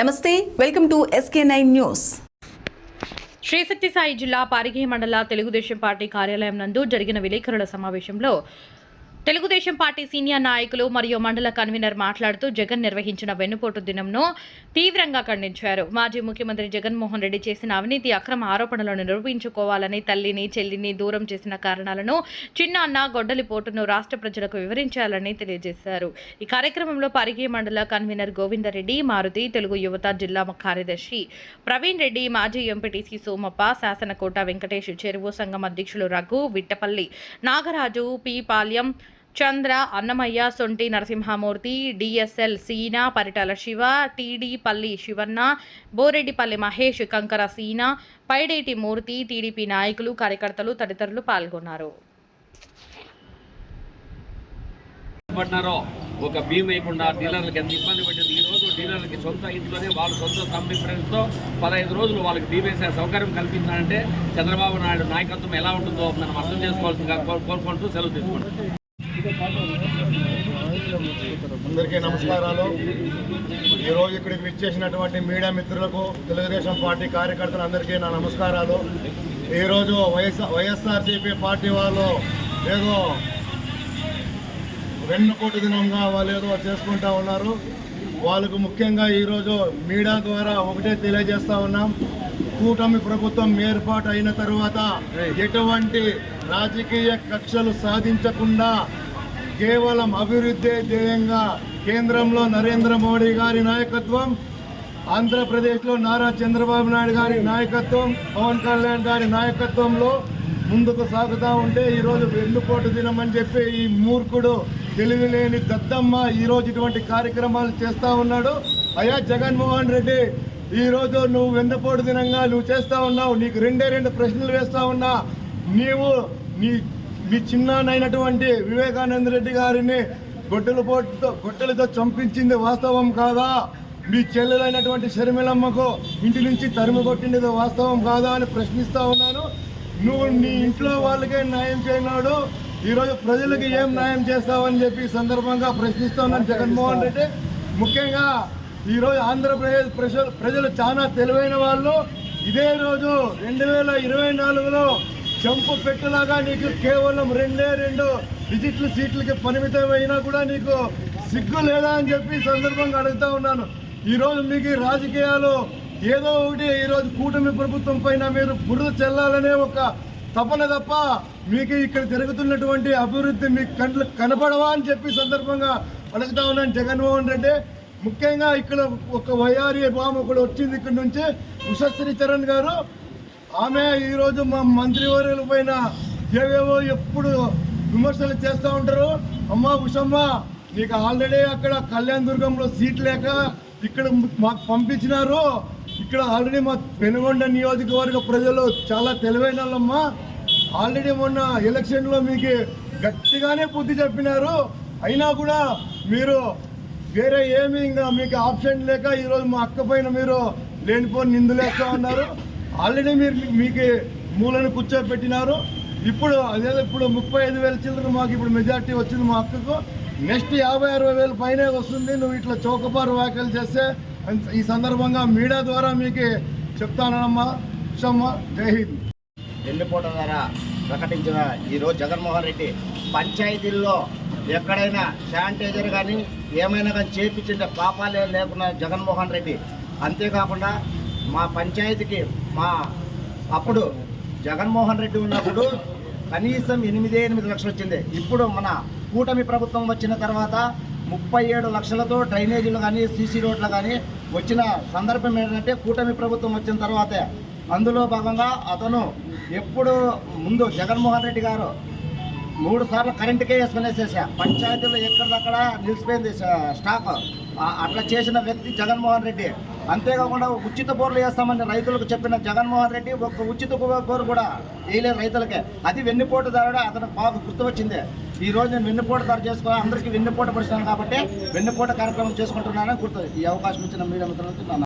నమస్తే welcome to S K nine news. Srishakti Sai జిల్లా పారిగే మండల తెలుగుదేశం పార్టీ కార్యాలయం నందు జరిగిన విలేకరుల సమావేశంలో తెలుగుదేశం పార్టీ సీనియర్ నాయకులు మరియు మండల కన్వీనర్ మాట్లాడుతూ జగన్ నిర్వహించిన వెన్నుపోటు దినంను తీవ్రంగా ఖండించారు. మాజీ ముఖ్యమంత్రి జగన్మోహన్ రెడ్డి చేసిన అవినీతి అక్రమ ఆరోపణలను నిరూపించుకోవాలని తల్లిని చెల్లిని దూరం చేసిన కారణాలను చిన్నాన్న గొడ్డలి పోటును రాష్ట్ర ప్రజలకు వివరించాలని తెలియజేశారు. ఈ కార్యక్రమంలో పరిగి మండల కన్వీనర్ గోవిందరెడ్డి మారుతి తెలుగు యువత జిల్లా కార్యదర్శి ప్రవీణ్ రెడ్డి మాజీ ఎంపీటీసీ సోమప్ప శాసనకోట వెంకటేష్ చెరువు సంఘం అధ్యక్షులు Raghu Vittapalli Nagaraju P Palyam Chandra Annamayya Sonti Narasimhamurthy DSL Seena Paritala Siva TD Palli Sivanna Boreddipalli Mahesh కంకర సీనా పైడేటి మూర్తి టీడీపీ నాయకులు కార్యకర్తలు తదితరులు పాల్గొన్నారు. ఒక భీమ్ వేయకుండా డీలర్లకు ఎంత ఇబ్బంది పడింది? ఈ రోజు డీలర్లకి సొంత ఇంట్లోనే వాళ్ళ సొంత కంపెనీ ఫ్రెండ్స్తో పదహైదు రోజులు వాళ్ళకి డీవేసే సౌకర్యం కల్పించాలంటే చంద్రబాబు నాయుడు నాయకత్వం ఎలా ఉంటుందో మనం అర్థం చేసుకోవాల్సిందిగా కోరుకుంటూ సెలవు తీసుకుంటాం అందరికీ నమస్కారాలు. ఈరోజు ఇక్కడికి విచ్చేసినటువంటి మీడియా మిత్రులకు తెలుగుదేశం పార్టీ కార్యకర్తలందరికీ నా నమస్కారాలు. ఈరోజు వైఎస్ఆర్ వైఎస్ఆర్సీపీ పార్టీ వాళ్ళు ఏదో వెన్నుకోటు దినంగా వాళ్ళు ఏదో చేసుకుంటా ఉన్నారు. వాళ్ళకు ముఖ్యంగా ఈరోజు మీడియా ద్వారా ఒకటే తెలియజేస్తా ఉన్నాం. కూటమి ప్రభుత్వం ఏర్పాటు అయిన తరువాత ఎటువంటి రాజకీయ కక్షలు సాధించకుండా కేవలం అభివృద్ధి ధ్యేయంగా కేంద్రంలో నరేంద్ర మోడీ గారి నాయకత్వం ఆంధ్రప్రదేశ్లో నారా చంద్రబాబు నాయుడు గారి నాయకత్వం పవన్ కళ్యాణ్ గారి నాయకత్వంలో ముందుకు సాగుతూ ఉంటే ఈరోజు వెన్నుపోటు దినం అని చెప్పి ఈ మూర్ఖుడు తెలివిలేని దద్దమ్మ ఈరోజు ఇటువంటి కార్యక్రమాలు చేస్తూ ఉన్నాడు. అయ్యా జగన్మోహన్ రెడ్డి ఈరోజు నువ్వు వెన్నుపోటు దినంగా నువ్వు చేస్తూ ఉన్నావు. నీకు రెండే రెండు ప్రశ్నలు వేస్తా ఉన్నా. నీవు నీ మీ చిన్నానైనటువంటి వివేకానంద రెడ్డి గారిని గొడ్డల పోటుతో గొడ్డలతో చంపించింది వాస్తవం కాదా? మీ చెల్లెలైనటువంటి షర్మిలమ్మకు ఇంటి నుంచి తరిమి కొట్టింది వాస్తవం కాదా అని ప్రశ్నిస్తా ఉన్నాను. నువ్వు నీ ఇంట్లో వాళ్ళకే న్యాయం చేయనాడు. ఈరోజు ప్రజలకు ఏం న్యాయం చేస్తావని చెప్పి సందర్భంగా ప్రశ్నిస్తా ఉన్నాను జగన్మోహన్ రెడ్డి. ముఖ్యంగా ఈరోజు ఆంధ్రప్రదేశ్ ప్రజలు ప్రజలు చాలా తెలివైన వాళ్ళు. ఇదే రోజు రెండు వేల ఇరవై నాలుగులో చంపు పెట్టలాగా నీకు కేవలం రెండే రెండు డిజిటల్ సీట్లకి పరిమితమైనా కూడా నీకు సిగ్గు లేదా అని చెప్పి సందర్భంగా అడుగుతా ఉన్నాను. ఈరోజు మీకు రాజకీయాలు ఏదో ఒకటి ఈరోజు కూటమి ప్రభుత్వం పైన మీరు బురద చెల్లాలనే ఒక తపన తప్ప మీకు ఇక్కడ జరుగుతున్నటువంటి అభివృద్ధి మీకు కండ్లు కనపడవా అని చెప్పి సందర్భంగా అడుగుతా ఉన్నాను జగన్మోహన్ రెడ్డి. ముఖ్యంగా ఇక్కడ ఒక వైఆర్ఏ బామ్ కూడా వచ్చింది ఇక్కడ నుంచి ఉషశ్రీ చరణ్ గారు. ఆమె ఈరోజు మా మంత్రివర్యుల పైన ఏవేవో ఎప్పుడు విమర్శలు చేస్తూ ఉంటారు? అమ్మా ఉషమ్మ నీకు ఆల్రెడీ అక్కడ కళ్యాణ్ దుర్గంలో సీట్ లేక ఇక్కడ మాకు పంపించినారు. ఇక్కడ ఆల్రెడీ మా పెనుగొండ నియోజకవర్గ ప్రజలు చాలా తెలివైన వాళ్ళమ్మా. ఆల్రెడీ మొన్న ఎలక్షన్లో మీకు గట్టిగానే బుద్ధి చెప్పినారు. అయినా కూడా మీరు వేరే ఏమి ఇంకా మీకు ఆప్షన్ లేక ఈరోజు మా అక్క పైన మీరు లేనిపోని నిందులేస్తా ఉన్నారు. ఆల్రెడీ మీరు మీకు మూలను కూర్చోబెట్టినారు. ఇప్పుడు అదే ఇప్పుడు ముప్పై ఐదు వేల చిల్లర మాకు ఇప్పుడు మెజార్టీ వచ్చింది మా అక్కకు. నెక్స్ట్ యాభై అరవై వేల పైనే వస్తుంది. నువ్వు ఇట్లా చౌకబారు వ్యాఖ్యలు చేస్తే ఈ సందర్భంగా మీడియా ద్వారా మీకు చెప్తానమ్మా. షమ్మ జై హింద్. ద్వారా ప్రకటించిన ఈరోజు జగన్మోహన్ రెడ్డి పంచాయతీల్లో ఎక్కడైనా శానిటైజర్ కానీ ఏమైనా కానీ చేపించిన పాపాలే లేకున్నా జగన్మోహన్ రెడ్డి. అంతేకాకుండా మా పంచాయతీకి మా అప్పుడు జగన్మోహన్ రెడ్డి ఉన్నప్పుడు కనీసం ఎనిమిదే ఎనిమిది లక్షలు వచ్చింది. ఇప్పుడు మన కూటమి ప్రభుత్వం వచ్చిన తర్వాత ముప్పై ఏడు లక్షలతో డ్రైనేజీలు కానీ సీసీ రోడ్లు కానీ వచ్చిన సందర్భం ఏంటంటే కూటమి ప్రభుత్వం వచ్చిన తర్వాతే. అందులో భాగంగా అతను ఎప్పుడు ముందు జగన్మోహన్ రెడ్డి గారు మూడు సార్లు కరెంటుకే వేసుకునేసేసా పంచాయతీలో ఎక్కడిదక్కడ నిలిచిపోయింది స్టాక్. అట్లా చేసిన వ్యక్తి జగన్మోహన్ రెడ్డి. అంతేకాకుండా ఉచిత బోర్లు వేస్తామని రైతులకు చెప్పిన జగన్మోహన్ రెడ్డి ఒక ఉచిత బో- బోరు కూడా వేయలేదు రైతులకే. అది వెన్నుపోటు ధరడు అతనికి బాగా గుర్తు వచ్చింది ఈ రోజు నేను వెన్నుపోటు ధర చేసుకోవాలి అందరికీ వెన్నుపోటు పరిచినాను కాబట్టి వెన్నుపోటు కార్యక్రమం చేసుకుంటున్నానని గుర్తు ఈ అవకాశం ఇచ్చిన మీడియా మిత్రులకు